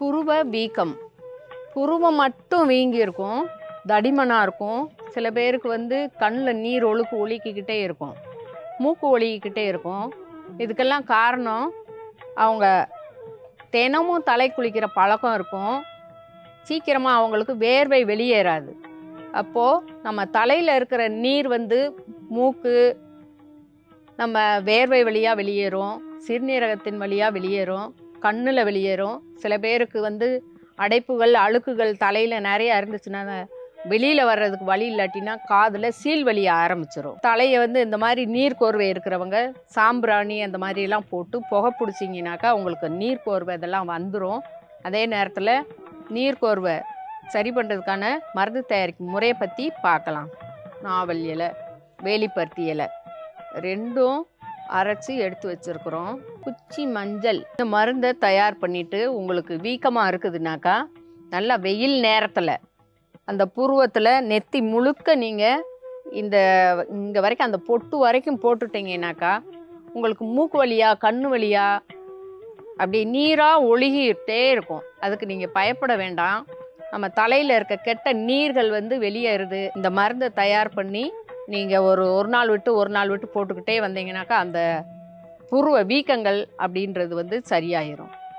புருவ வீக்கம் புருவம் மட்டும் வீங்கி இருக்கும் தடிமனாக இருக்கும். சில பேருக்கு வந்து கண்ணில் நீர் ஒழுக்கு ஒழுக்கிக்கிட்டே இருக்கும். மூக்கு ஒழுகிக்கிட்டே இருக்கும். இதுக்கெல்லாம் காரணம் அவங்க தினமும் தலை குளிக்கிற பழக்கம் இருக்கும். சீக்கிரமாக அவங்களுக்கு வேர்வை வெளியேறாது. அப்போது நம்ம தலையில் இருக்கிற நீர் வந்து மூக்கு நம்ம வேர்வை வழியாக வெளியேறும். சிறுநீரகத்தின் வழியாக வெளியேறும். கண்ணில் வெளியேறும். சில பேருக்கு வந்து அடைப்புகள் அழுக்குகள் தலையில் நிறைய இருந்துச்சுன்னா வெளியில் வர்றதுக்கு வழி இல்லாட்டினா காதில் சீல் வலிய ஆரம்பிச்சிடும் தலையை வந்து இந்த மாதிரி நீர் கோர்வை இருக்கிறவங்க சாம்பிராணி அந்த மாதிரிலாம் போட்டு புகை பிடிச்சிங்கனாக்கா அவங்களுக்கு நீர் கோர்வை இதெல்லாம் வந்துடும் அதே நேரத்தில் நீர் கோர்வை சரி பண்ணுறதுக்கான மருந்து தயாரிக்கும் முறையை பற்றி பார்க்கலாம். நாவல் இலை வேலிப்பருத்தி இலை ரெண்டும் அரைச்சி எடுத்து வச்சுருக்குறோம். குச்சி மஞ்சள். இந்த மருந்தை தயார் பண்ணிவிட்டு உங்களுக்கு வீக்கமாக இருக்குதுனாக்கா நல்லா வெயில் நேரத்தில் அந்த புருவத்தில் நெத்தி முழுக்க நீங்கள் இந்த இங்கே வரைக்கும் அந்த பொட்டு வரைக்கும் போட்டுட்டீங்கனாக்கா உங்களுக்கு மூக்கு வழியாக கண்ணு வழியாக அப்படி நீராக ஒழுகிட்டே இருக்கும். அதுக்கு நீங்கள் பயப்பட வேண்டாம். நம்ம தலையில் இருக்க கெட்ட நீர்கள் வந்து வெளியேறுது. இந்த மருந்தை தயார் பண்ணி நீங்கள் ஒரு ஒரு நாள் விட்டு ஒரு நாள் விட்டு போட்டுக்கிட்டே வந்தீங்கன்னாக்கா அந்த புருவ வீக்கங்கள் அப்படின்றது வந்து சரியாயிரும்.